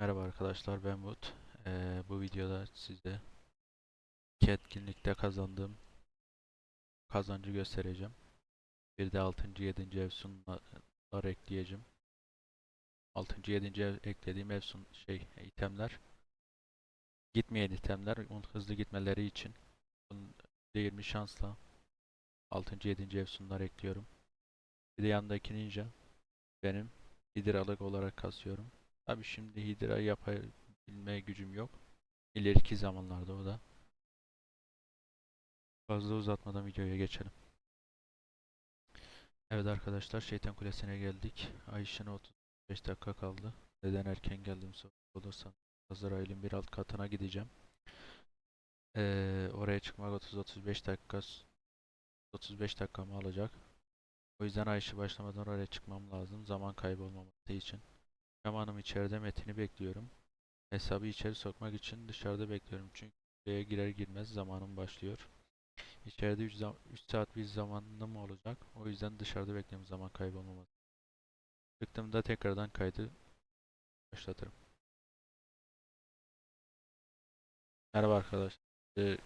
Merhaba arkadaşlar ben Mut. Ee, bu videoda size iki etkinlikte kazandığım kazancı göstereceğim. Bir de 6. 7. Efsunlar ekleyeceğim. 6. 7. ev eklediğim Efsun şey itemler gitmeyen itemler onun hızlı gitmeleri için bunun %20 şansla 6. 7. Efsunlar ekliyorum. Bir de yandaki ninja benim hidralık olarak kasıyorum. Tabi şimdi hidra yapabilme gücüm yok. İleriki zamanlarda o da. Fazla uzatmadan videoya geçelim. Evet arkadaşlar Şeytan Kulesi'ne geldik. Ayşe'ne 35 dakika kaldı. Neden erken geldim olursan Azrail'in bir alt katına gideceğim. Ee, oraya çıkmak 30-35 dakika 35 dakikamı alacak. O yüzden Ayşe başlamadan oraya çıkmam lazım. Zaman kaybolmaması için. Zamanım içeride metini bekliyorum. Hesabı içeri sokmak için dışarıda bekliyorum. Çünkü buraya girer girmez zamanım başlıyor. İçeride 3, 3 saat bir zamanım olacak. O yüzden dışarıda bekliyorum zaman kaybolmaması. Çıktığımda tekrardan kaydı başlatırım. Merhaba arkadaşlar. Ee,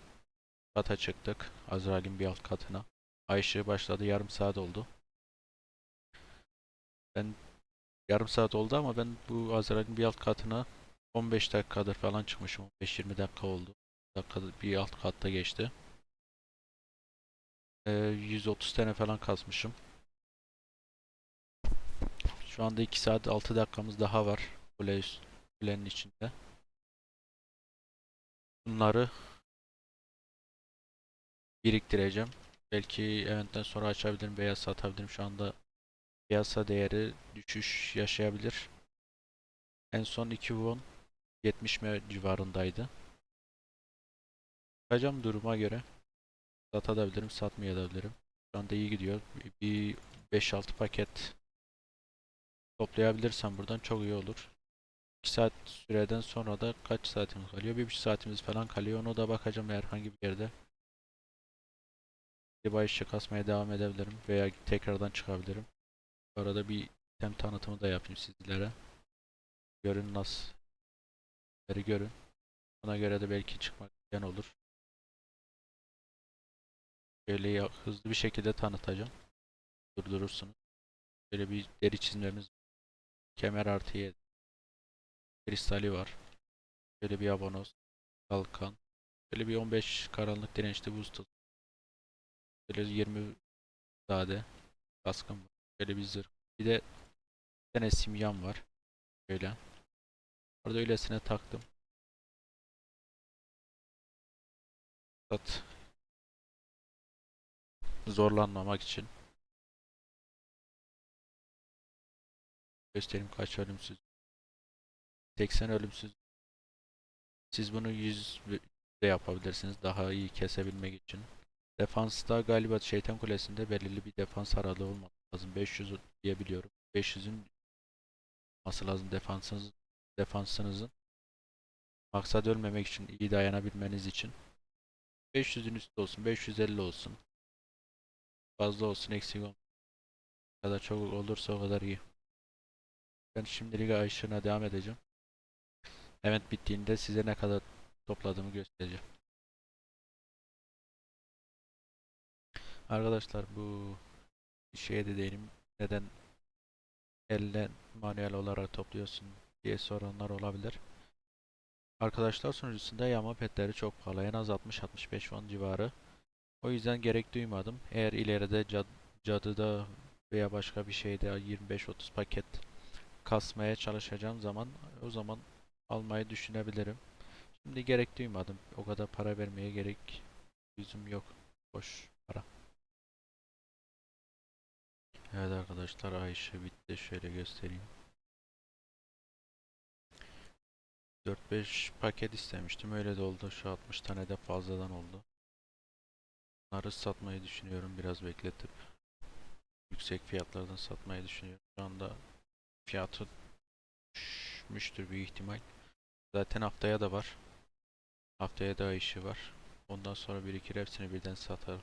Kata çıktık. Azrail'in bir alt katına. Ayşe başladı. Yarım saat oldu. Ben yarım saat oldu ama ben bu Azrail'in bir alt katına 15 dakikadır falan çıkmışım. 15-20 dakika oldu. Dakika bir alt katta geçti. Ee, 130 tane falan kasmışım. Şu anda 2 saat 6 dakikamız daha var. Kule üst, kulenin içinde. Bunları biriktireceğim. Belki eventten sonra açabilirim veya satabilirim. Şu anda piyasa değeri düşüş yaşayabilir. En son 2 won 70 mi civarındaydı. Bakacağım duruma göre. Satabilirim, satmayabilirim. Şu anda iyi gidiyor. Bir 5-6 paket toplayabilirsem buradan çok iyi olur. 2 saat süreden sonra da kaç saatimiz kalıyor? 1,5 saatimiz falan kalıyor. Ona da bakacağım herhangi bir yerde. Bir bahis kasmaya devam edebilirim veya tekrardan çıkabilirim. Arada bir item tanıtımı da yapayım sizlere. Görün nasıl. Görün. Ona göre de belki çıkmak isteyen olur. Böyle ya- hızlı bir şekilde tanıtacağım. Durdurursunuz. Böyle bir deri çizmemiz. Kemer artı 7. Kristali var. Böyle bir abonos. Kalkan. Böyle bir 15 karanlık dirençli boost. Böyle 20 sade. Kaskım var. Böyle bir zırh. Bir de bir tane simyam var. Böyle. Orada öylesine taktım. Sat. Zorlanmamak için. Göstereyim kaç ölümsüz. 80 ölümsüz. Siz bunu 100 de yapabilirsiniz daha iyi kesebilmek için. Defansta galiba Şeytan Kulesi'nde belirli bir defans aralığı olması lazım. 500 diyebiliyorum. 500'ün olması lazım defansınız defansınızın. Maksat ölmemek için, iyi dayanabilmeniz için. 500'ün üstü olsun, 550 olsun. Fazla olsun, eksik. Ne kadar çok olursa o kadar iyi. Ben şimdilik Ayşın'a devam edeceğim. Evet bittiğinde size ne kadar topladığımı göstereceğim. Arkadaşlar bu şeye de değilim. Neden elle manuel olarak topluyorsun diye soranlar olabilir. Arkadaşlar sunucusunda yağma petleri çok pahalı. En az 60-65 won civarı. O yüzden gerek duymadım. Eğer ileride cad cadıda veya başka bir şeyde 25-30 paket kasmaya çalışacağım zaman o zaman almayı düşünebilirim. Şimdi gerek duymadım. O kadar para vermeye gerek yüzüm yok. Boş para. Evet arkadaşlar Ayşe bitti. Şöyle göstereyim. 4-5 paket istemiştim. Öyle de oldu. Şu 60 tane de fazladan oldu. Bunları satmayı düşünüyorum. Biraz bekletip yüksek fiyatlardan satmayı düşünüyorum. Şu anda fiyatı düşmüştür büyük ihtimal. Zaten haftaya da var. Haftaya da işi var. Ondan sonra birikir hepsini birden satarım.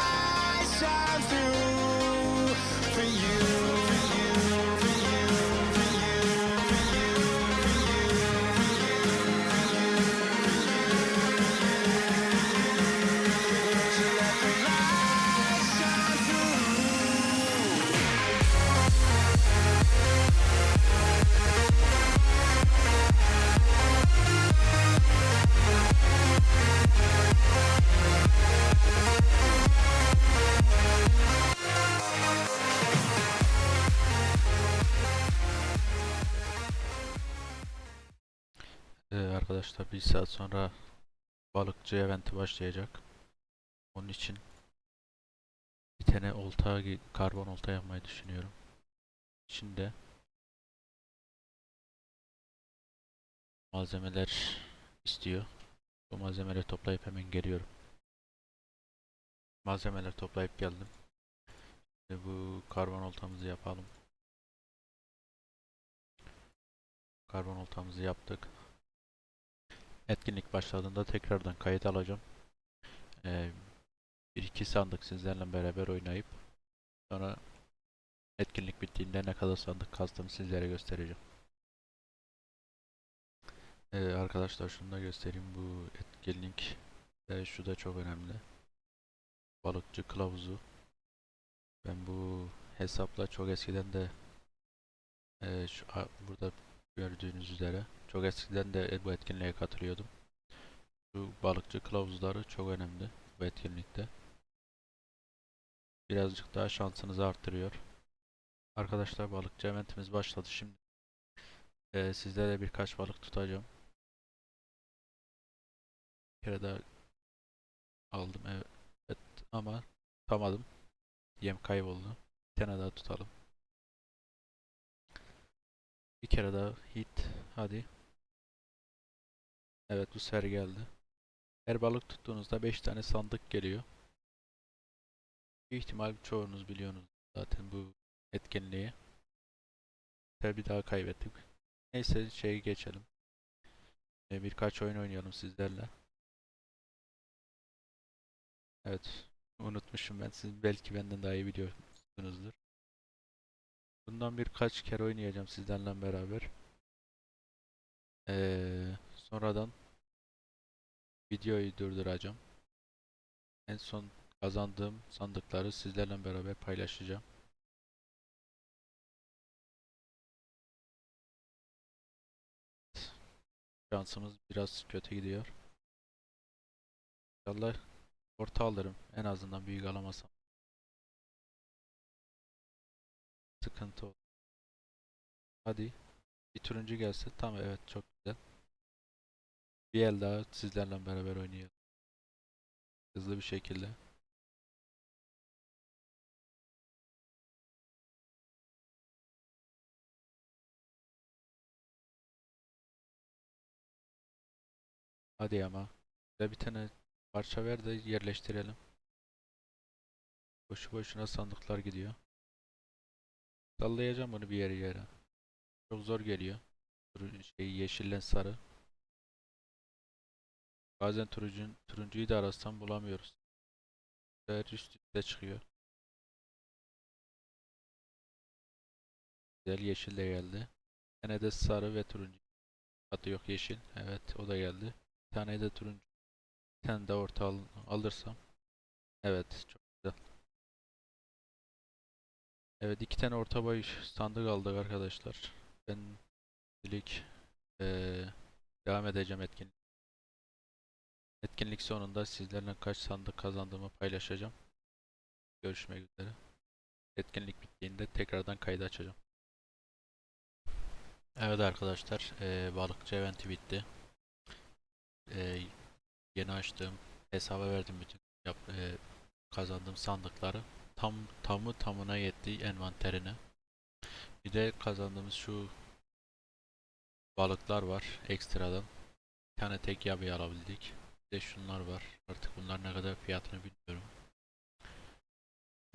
arkadaşlar bir saat sonra balıkçı eventi başlayacak. Onun için bir tane olta, karbon olta yapmayı düşünüyorum. Şimdi malzemeler istiyor. Bu malzemeleri toplayıp hemen geliyorum. Malzemeler toplayıp geldim. Şimdi bu karbon oltamızı yapalım. Karbon oltamızı yaptık. Etkinlik başladığında tekrardan kayıt alacağım. Ee, bir iki sandık sizlerle beraber oynayıp sonra etkinlik bittiğinde ne kadar sandık kazdığımı sizlere göstereceğim. Ee, arkadaşlar şunu da göstereyim bu etkinlik ve şu da çok önemli. Balıkçı kılavuzu. Ben bu hesapla çok eskiden de e, şu, a- burada gördüğünüz üzere çok eskiden de bu etkinliğe katılıyordum. Bu balıkçı kılavuzları çok önemli bu etkinlikte. Birazcık daha şansınızı arttırıyor. Arkadaşlar balıkçı eventimiz başladı şimdi. Ee, sizlere birkaç balık tutacağım. Bir kere daha aldım evet ama tutamadım. Yem kayboldu. Bir tane daha tutalım. Bir kere daha hit. Hadi. Evet bu sefer geldi. Her balık tuttuğunuzda 5 tane sandık geliyor. Büyük ihtimal çoğunuz biliyorsunuz zaten bu etkinliği. Tabi bir daha kaybettik. Neyse şeyi geçelim. Ee, birkaç oyun oynayalım sizlerle. Evet. Unutmuşum ben. Siz belki benden daha iyi biliyorsunuzdur. Bundan birkaç kere oynayacağım sizlerle beraber. Ee, sonradan videoyu durduracağım. En son kazandığım sandıkları sizlerle beraber paylaşacağım. Şansımız biraz kötü gidiyor. İnşallah orta alırım. En azından büyük alamasam. Sıkıntı olur. Hadi. Bir turuncu gelse. Tamam evet çok güzel. Bir el daha sizlerle beraber oynayalım. Hızlı bir şekilde. Hadi ama. Bize bir tane parça ver de yerleştirelim. Boşu boşuna sandıklar gidiyor. Sallayacağım bunu bir yere yere. Çok zor geliyor. Şey yeşille sarı. Bazen turuncun, turuncuyu da arasam bulamıyoruz. Bu sefer üst üste çıkıyor. Güzel yeşil de geldi. Tane de sarı ve turuncu. Hatta yok yeşil. Evet o da geldi. Bir tane de turuncu. Bir tane de orta al- alırsam. Evet çok güzel. Evet iki tane orta boy sandık aldık arkadaşlar. Ben şimdilik eee, devam edeceğim etkinlik. Etkinlik sonunda sizlerle kaç sandık kazandığımı paylaşacağım. Görüşmek üzere. Etkinlik bittiğinde tekrardan kaydı açacağım. Evet arkadaşlar, eee, balıkçı eventi bitti. Eee, yeni açtığım hesaba verdim bütün yap, eee, kazandığım sandıkları. Tam tamı tamına yetti envanterine. Bir de kazandığımız şu balıklar var ekstradan. Bir tane tek yabayı alabildik. De şunlar var. Artık bunlar ne kadar fiyatını bilmiyorum.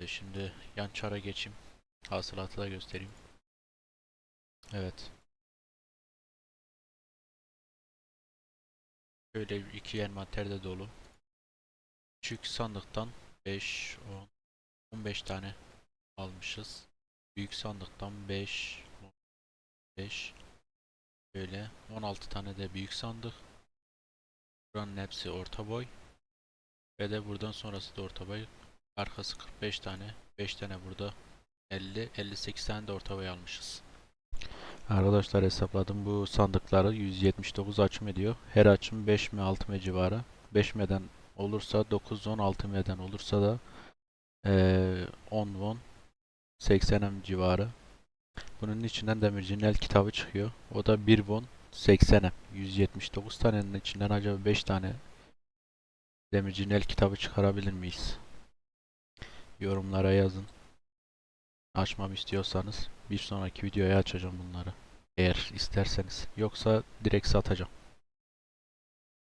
Ve şimdi yan çara geçeyim. Hasılatı da göstereyim. Evet. Böyle iki envanter de dolu. Küçük sandıktan 5, 10, 15 tane almışız. Büyük sandıktan 5, 5, böyle 16 tane de büyük sandık. Buranın hepsi orta boy. Ve de buradan sonrası da orta boy. Arkası 45 tane. 5 tane burada. 50, 58 tane de orta boy almışız. Arkadaşlar hesapladım bu sandıkları 179 açım ediyor. Her açım 5 mi 6 mı civarı. 5 meden olursa 9 10 6 meden olursa da eee 10 won 80 m civarı. Bunun içinden demircinin el kitabı çıkıyor. O da 1 won 80 m. 179 tanenin içinden acaba 5 tane demircinin el kitabı çıkarabilir miyiz? Yorumlara yazın. Açmamı istiyorsanız bir sonraki videoya açacağım bunları. Eğer isterseniz. Yoksa direkt satacağım.